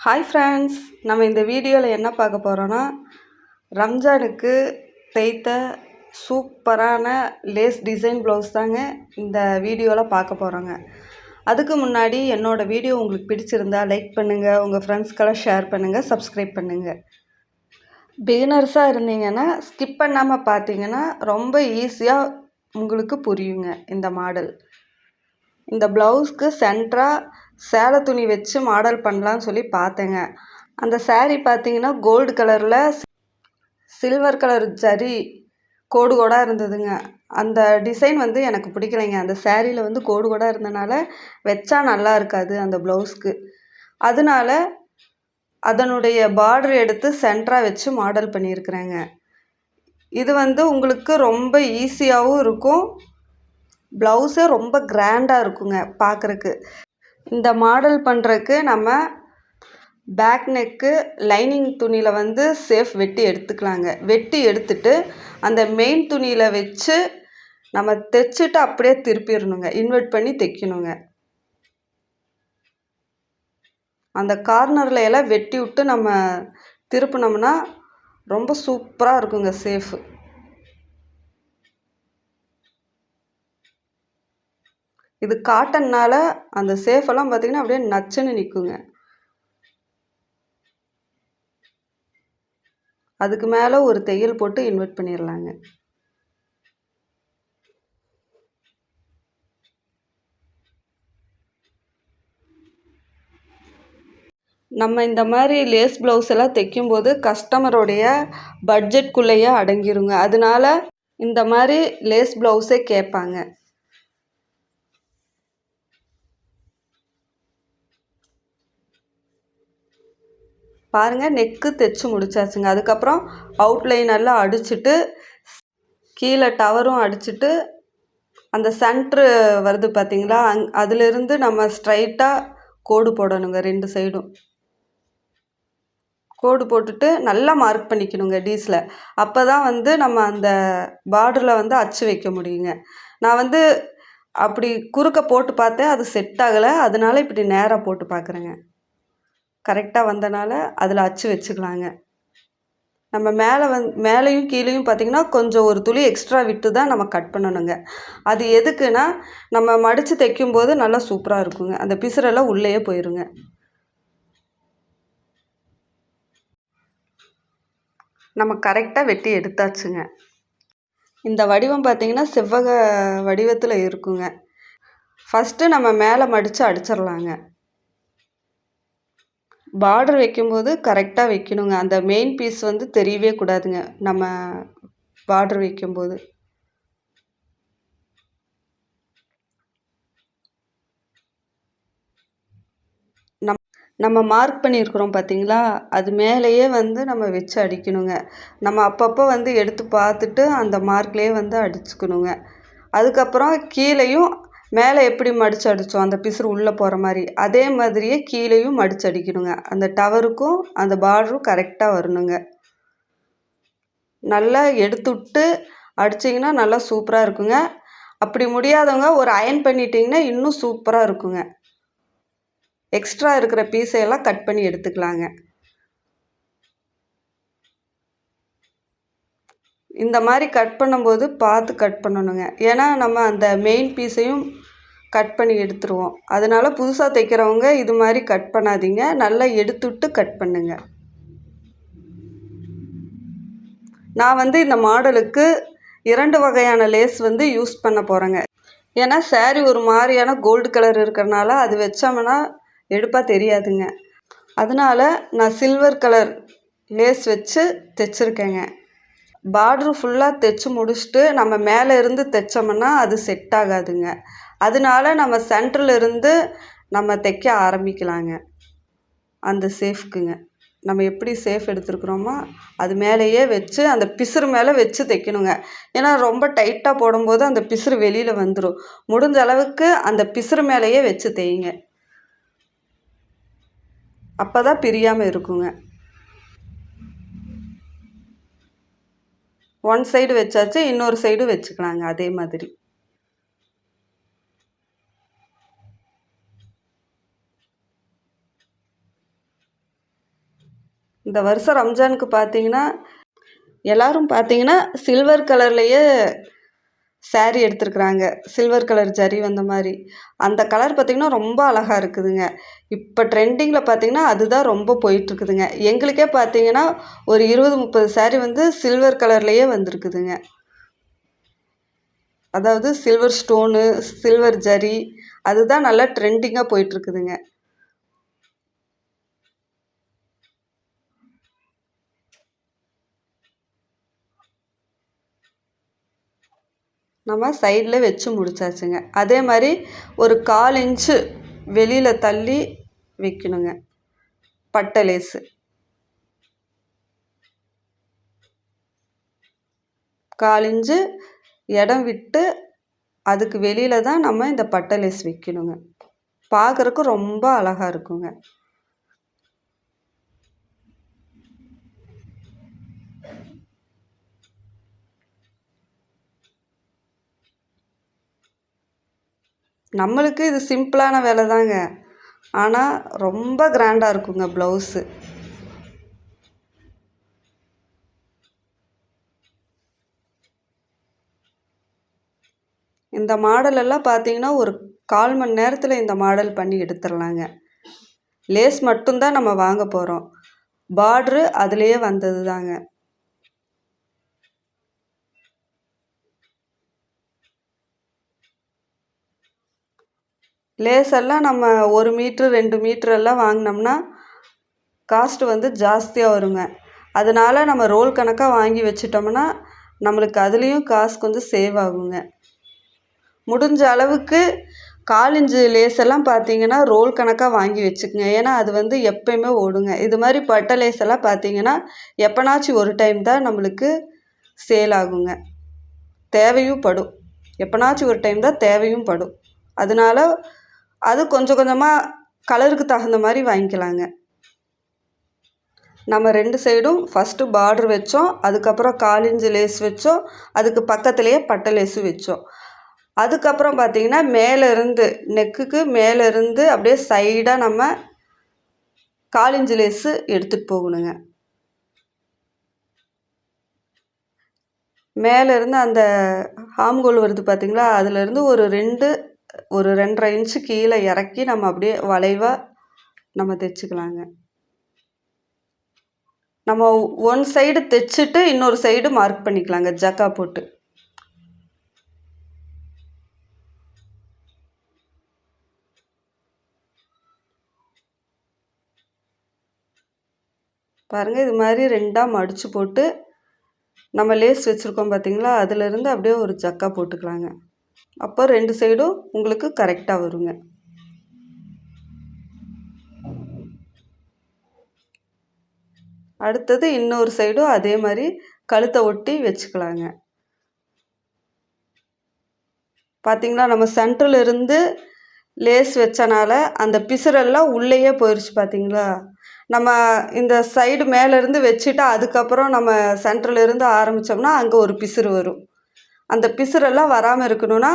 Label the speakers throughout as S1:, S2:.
S1: Hi friends நம்ம இந்த வீடியோவில் என்ன பார்க்க போகிறோன்னா ரம்ஜானுக்கு தைத்த சூப்பரான லேஸ் டிசைன் ப்ளவுஸ் தாங்க இந்த வீடியோவில் பார்க்க போகிறோங்க அதுக்கு முன்னாடி என்னோடய வீடியோ உங்களுக்கு பிடிச்சிருந்தா லைக் பண்ணுங்கள் உங்கள் ஃப்ரெண்ட்ஸ்க்கெல்லாம் ஷேர் பண்ணுங்கள் சப்ஸ்கிரைப் பண்ணுங்கள் பிகினர்ஸாக இருந்தீங்கன்னா ஸ்கிப் பண்ணாமல் பார்த்தீங்கன்னா ரொம்ப ஈஸியாக உங்களுக்கு புரியுங்க இந்த மாடல் இந்த ப்ளவுஸ்க்கு சென்ட்ராக சேலை துணி வச்சு மாடல் பண்ணலான்னு சொல்லி பார்த்தேங்க. அந்த சேரீ பார்த்தீங்கன்னா கோல்டு கலரில் சில்வர் கலர் ஜரி கோடு கோடாக இருந்ததுங்க. அந்த டிசைன் வந்து எனக்கு பிடிக்கலைங்க. அந்த சேரீயில் வந்து கோடு கோடாக இருந்தனால வச்சா நல்லா இருக்காது அந்த ப்ளவுஸ்க்கு அதனால அதனுடைய பார்டர் எடுத்து சென்டராக வச்சு மாடல் பண்ணியிருக்கிறேங்க. இது வந்து உங்களுக்கு ரொம்ப ஈஸியாகவும் இருக்கும். ப்ளவுஸே ரொம்ப கிராண்டாக இருக்குங்க பார்க்குறக்கு. இந்த மாடல் பண்ணுறக்கு நம்ம பேக் நெக்கு லைனிங் துணியில் வந்து சேஃப் வெட்டி எடுத்துக்கலாங்க. வெட்டி எடுத்துட்டு அந்த மெயின் துணியில் வச்சு நம்ம தைச்சிட்டு அப்படியே திருப்பிடணுங்க. இன்வெர்ட் பண்ணி தைக்கணுங்க. அந்த கார்னரில் எல்லாம் வெட்டி விட்டு நம்ம திருப்பினோம்னா ரொம்ப சூப்பராக இருக்குங்க சேஃபு இது காட்டன்னால் அந்த சேஃபெல்லாம் பார்த்திங்கன்னா அப்படியே நச்சுன்னு நிற்குங்க அதுக்கு மேலே ஒரு தையல் போட்டு இன்வெர்ட் பண்ணிடலாங்க நம்ம இந்த மாதிரி லேஸ் ப்ளவுஸ் எல்லாம் தைக்கும்போது கஸ்டமருடைய பட்ஜெட்குள்ளேயே அடங்கிருங்க. அதனால இந்த மாதிரி லேஸ் ப்ளவுஸே கேட்பாங்க. பாருங்கள் நெக்கு தைச்சி முடிச்சாச்சுங்க. அதுக்கப்புறம் அவுட்லைன் எல்லாம் அடிச்சுட்டு கீழே டவரும் அடிச்சுட்டு அந்த சென்ட்ரு வருது பார்த்தீங்களா அங் அதிலிருந்து நம்ம ஸ்ட்ரைட்டாக கோடு போடணுங்க ரெண்டு சைடும் கோடு போட்டுட்டு நல்லா மார்க் பண்ணிக்கணுங்க டீஸில் அப்போ தான் வந்து நம்ம அந்த பார்டரில் வந்து அச்சு வைக்க முடியுங்க. நான் வந்து அப்படி குறுக்க போட்டு பார்த்தேன் அது செட் ஆகலை. அதனால இப்படி நேராக போட்டு பார்க்குறேங்க. கரெக்டாக வந்தனால அதில் அச்சு வச்சுக்கலாங்க. நம்ம மேலே வந் மேலேயும் கீழேயும் பார்த்திங்கன்னா கொஞ்சம் ஒரு துளி எக்ஸ்ட்ரா விட்டு தான் நம்ம கட் பண்ணணுங்க. அது எதுக்குன்னா நம்ம மடித்து தைக்கும்போது நல்லா சூப்பராக இருக்குங்க. அந்த பிசுரெல்லாம் உள்ளேயே போயிருங்க. நம்ம கரெக்டாக வெட்டி எடுத்தாச்சுங்க. இந்த வடிவம் பார்த்திங்கன்னா செவ்வக வடிவத்தில் இருக்குங்க. ஃபஸ்ட்டு நம்ம மேலே மடித்து அடிச்சிடலாங்க பார்டர் வைக்கும்போது கரெக்டாக வைக்கணுங்க. அந்த மெயின் பீஸ் வந்து தெரியவே கூடாதுங்க. நம்ம பார்டர் வைக்கும்போது. நம் நம்ம மார்க் பண்ணியிருக்கிறோம் பார்த்தீங்களா? அது மேலேயே வந்து நம்ம வச்சு அடிக்கணுங்க. நம்ம அப்பப்போ வந்து எடுத்து பார்த்துட்டு அந்த மார்க்லேயே வந்து அடிச்சுக்கணுங்க. அதுக்கப்புறம் கீழேயும் மேலே எப்படி மடிச்சு அடித்தோம் அந்த பிசுறு உள்ளே போகிற மாதிரி அதே மாதிரியே கீழேயும் மடித்து அடிக்கணுங்க. அந்த டவருக்கும் அந்த பார்டரும் கரெக்டாக வரணுங்க. நல்லா எடுத்துவிட்டு அடிச்சிங்கன்னா நல்லா சூப்பராக இருக்குங்க. அப்படி முடியாதவங்க ஒரு அயன் பண்ணிட்டிங்கன்னா இன்னும் சூப்பராக இருக்குங்க. எக்ஸ்ட்ரா இருக்கிற பீஸையெல்லாம் கட் பண்ணி எடுத்துக்கலாங்க. இந்த மாதிரி கட் பண்ணும்போது பார்த்து கட் பண்ணணுங்க. ஏன்னா நம்ம அந்த மெயின் பீஸையும் கட் பண்ணி எடுத்துருவோம். அதனால் புதுசாக தைக்கிறவங்க இது மாதிரி கட் பண்ணாதீங்க. நல்லா எடுத்துவிட்டு கட் பண்ணுங்க. நான் வந்து இந்த மாடலுக்கு இரண்டு வகையான லேஸ் வந்து யூஸ் பண்ண போகிறேங்க ஏன்னா சேரீ ஒரு மாதிரியான கோல்டு கலர் இருக்கிறனால அது வச்சோம்னா எடுப்பாக தெரியாதுங்க. அதனால் நான் சில்வர் கலர் லேஸ் வச்சு தைச்சிருக்கேங்க. பார்ட்ரு ஃபுல்லாக தைச்சி முடிச்சுட்டு நம்ம மேலே இருந்து தைச்சோம்னா அது செட் ஆகாதுங்க. அதனால நம்ம சென்டரில் இருந்து நம்ம தைக்க ஆரம்பிக்கலாங்க. அந்த சேஃப்க்குங்க. நம்ம எப்படி சேஃப் எடுத்துருக்குறோமோ அது மேலேயே வச்சு அந்த பிசுறு மேலே வச்சு தைக்கணுங்க. ஏன்னா ரொம்ப டைட்டாக போடும்போது அந்த பிசுறு வெளியில் வந்துடும் முடிஞ்ச அளவுக்கு அந்த பிசுறு மேலேயே வச்சு தையுங்க. அப்போ தான் பிரியாமல் இருக்குங்க. ஒன் சைடு வச்சாச்சு இன்னொரு சைடு வச்சுக்கலாங்க அதே மாதிரி. இந்த வருஷம் ரம்ஜானுக்கு பார்த்தீங்கன்னா எல்லோரும் பார்த்தீங்கன்னா சில்வர் கலர்லேயே saree எடுத்துருக்குறாங்க. சில்வர் கலர் ஜரி வந்த மாதிரி. அந்த கலர் பார்த்திங்கன்னா ரொம்ப அழகாக இருக்குதுங்க. இப்போ ட்ரெண்டிங்கில் பார்த்தீங்கன்னா அதுதான் ரொம்ப போயிட்டுருக்குதுங்க. எங்களுக்கே பார்த்தீங்கன்னா ஒரு இருபது முப்பது saree வந்து சில்வர் கலர்லேயே வந்திருக்குதுங்க. அதாவது சில்வர் ஸ்டோனு சில்வர் ஜரி அதுதான் நல்லா ட்ரெண்டிங்காக போயிட்டுருக்குதுங்க. நம்ம சைடில் வச்சு முடிச்சாச்சுங்க. அதே மாதிரி ஒரு கால் இன்ச்சு வெளியில் தள்ளி வைக்கணுங்க. பட்டை லேஸு கால் இன்ச்சு இடம் விட்டு அதுக்கு வெளியில் தான் நம்ம இந்த பட்டை லேஸ் வைக்கணுங்க. பார்க்குறக்கு ரொம்ப அழகாக இருக்குங்க. நம்மளுக்கு இது சிம்பிளான வேலை தாங்க. ஆனால் ரொம்ப கிராண்டாக இருக்குங்க ப்ளவுஸு இந்த மாடலெல்லாம் பார்த்தீங்கன்னா ஒரு கால் மணி நேரத்தில் இந்த மாடல் பண்ணி எடுத்துடலாங்க. லேஸ் மட்டும்தான் நம்ம வாங்க போகிறோம் பார்ட்ரு அதுலேயே வந்தது தாங்க லேஸெல்லாம் நம்ம ஒரு மீட்ரு ரெண்டு மீட்ரு எல்லாம் வாங்கினோம்னா காஸ்ட்டு வந்து ஜாஸ்தியாக வருங்க. அதனால் நம்ம ரோல் கணக்காக வாங்கி வச்சிட்டோம்னா நம்மளுக்கு அதுலேயும் காசு கொஞ்சம் சேவ் ஆகுங்க. முடிஞ்ச அளவுக்கு காலிஞ்சு லேஸெல்லாம் பார்த்தீங்கன்னா ரோல் கணக்காக வாங்கி வச்சுக்கோங்க. ஏன்னா அது வந்து எப்பயுமே ஓடுங்க. இது மாதிரி பட்டை லேஸ் எல்லாம் பார்த்தீங்கன்னா எப்போனாச்சும் ஒரு டைம் தான் நம்மளுக்கு சேல் ஆகுங்க. தேவையும் படும். எப்போனாச்சும் ஒரு டைம் தான் தேவையும் படும். அதனால அது கொஞ்சம் கொஞ்சமாக கலருக்கு தகுந்த மாதிரி வாங்கிக்கலாங்க. நம்ம ரெண்டு சைடும் ஃபஸ்ட்டு பார்ட்ரு வச்சோம் அதுக்கப்புறம் காலிஞ்சு லேஸ் வச்சோம் அதுக்கு பக்கத்துலேயே பட்டை லேஸு வச்சோம். அதுக்கப்புறம் பார்த்திங்கன்னா மேலேருந்து நெக்குக்கு மேலேருந்து அப்படியே சைடாக நம்ம காலிஞ்சு லேஸு எடுத்துகிட்டு போகணுங்க. மேலேருந்து அந்த ஹாம்கோல் வருது பார்த்திங்களா அதுலேருந்து ஒரு ரெண்டு ஒரு ரெண்டரை இன்ச்சு கீழே இறக்கி நம்ம அப்படியே வளைவாக நம்ம தைச்சிக்கலாங்க. நம்ம ஒன் சைடு தைச்சிட்டு இன்னொரு சைடு மார்க் பண்ணிக்கலாங்க ஜக்கா போட்டு. பாருங்கள் இது மாதிரி ரெண்டாக மடித்து போட்டு நம்ம லேஸ் வச்சுருக்கோம் பார்த்திங்களா அதிலிருந்து அப்படியே ஒரு ஜக்கா போட்டுக்கலாங்க. அப்போ ரெண்டு சைடும் உங்களுக்கு கரெக்டாக வருங்க. அடுத்தது இன்னொரு சைடும் அதே மாதிரி கழுத்தை ஒட்டி வச்சுக்கலாங்க. பார்த்திங்களா நம்ம சென்ட்ரில் இருந்து லேஸ் வச்சனால அந்த பிசுரெல்லாம் உள்ளேயே போயிடுச்சு பார்த்திங்களா நம்ம இந்த சைடு மேலேருந்து வச்சுட்டு அதுக்கப்புறம் நம்ம சென்ட்ரில் இருந்து ஆரம்பித்தோம்னா அங்கே ஒரு பிசுறு வரும். அந்த பிசுறெல்லாம் வராமல் இருக்கணும்னா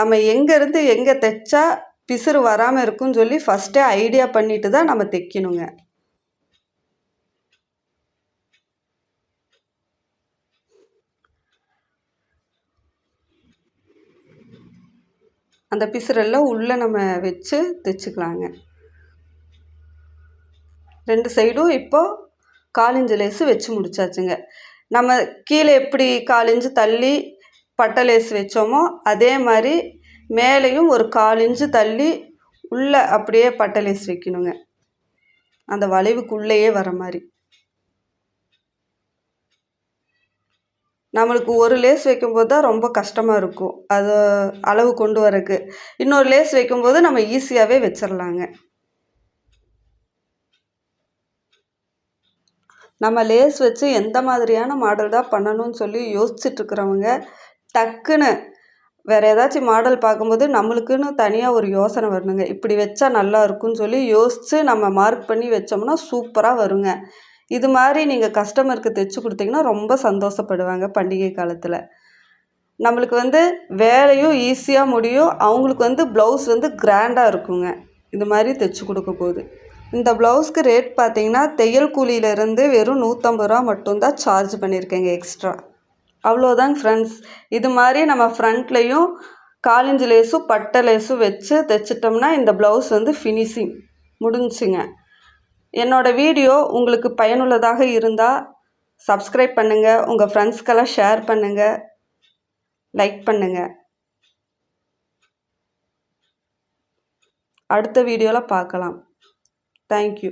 S1: நம்ம எங்கேருந்து எங்கே தைச்சா பிசுறு வராமல் இருக்கும்னு சொல்லி ஃபஸ்ட்டே ஐடியா பண்ணிட்டு தான் நம்ம தைக்கணுங்க. அந்த பிசுறெல்லாம் உள்ளே நம்ம வச்சு தைச்சிக்கலாங்க. ரெண்டு சைடும் இப்போது காலிஞ்சு லேஸு வச்சு முடிச்சாச்சுங்க. நம்ம கீழே எப்படி காலிஞ்சு தள்ளி பட்டை லேஸ் வச்சோமோ அதே மாதிரி மேலேயும் ஒரு கால் இன்ச்சு தள்ளி உள்ளே அப்படியே பட்டை லேஸ் வைக்கணுங்க. அந்த வளைவுக்குள்ளேயே வர மாதிரி. நம்மளுக்கு ஒரு லேஸ் வைக்கும்போது தான் ரொம்ப கஷ்டமாக இருக்கும். அது அளவு கொண்டு வரக்கு. இன்னொரு லேஸ் வைக்கும்போது நம்ம ஈஸியாகவே வச்சிடலாங்க நம்ம லேஸ் வச்சு எந்த மாதிரியான மாடல் தான் பண்ணணும்னு சொல்லி யோசிச்சுட்ருக்குறவங்க டக்குன்னு வேறு ஏதாச்சும் மாடல் பார்க்கும்போது நம்மளுக்குன்னு தனியாக ஒரு யோசனை வரணுங்க இப்படி வச்சா நல்லா இருக்கும்னு சொல்லி யோசித்து நம்ம மார்க் பண்ணி வச்சோம்னா சூப்பராக வருங்க. இது மாதிரி நீங்கள் கஸ்டமருக்கு தைச்சி கொடுத்தீங்கன்னா ரொம்ப சந்தோஷப்படுவாங்க பண்டிகை காலத்தில். நம்மளுக்கு வந்து வேலையும் ஈஸியாக முடியும். அவங்களுக்கு வந்து ப்ளவுஸ் வந்து கிராண்டாக இருக்குங்க. இது மாதிரி தைச்சி கொடுக்க போகுது. இந்த ப்ளவுஸ்க்கு ரேட் பார்த்தீங்கன்னா தையல் கூலியிலேருந்து வெறும் நூற்றம்பது ரூபா மட்டும்தான் சார்ஜ் பண்ணியிருக்கேங்க எக்ஸ்ட்ரா அவ்வளோதாங்க ஃப்ரெண்ட்ஸ் இது மாதிரி நம்ம ஃப்ரண்ட்லேயும் காலிஞ்சு லேஸும் பட்டை லேஸும் வச்சு தைச்சிட்டோம்னா இந்த ப்ளவுஸ் வந்து ஃபினிஷிங் முடிஞ்சுங்க. என்னோடய வீடியோ உங்களுக்கு பயனுள்ளதாக இருந்தால் சப்ஸ்கிரைப் பண்ணுங்கள் உங்கள் ஃப்ரெண்ட்ஸ்க்கெல்லாம் ஷேர் பண்ணுங்கள் லைக் பண்ணுங்கள் அடுத்த வீடியோவில் பார்க்கலாம். தேங்க்யூ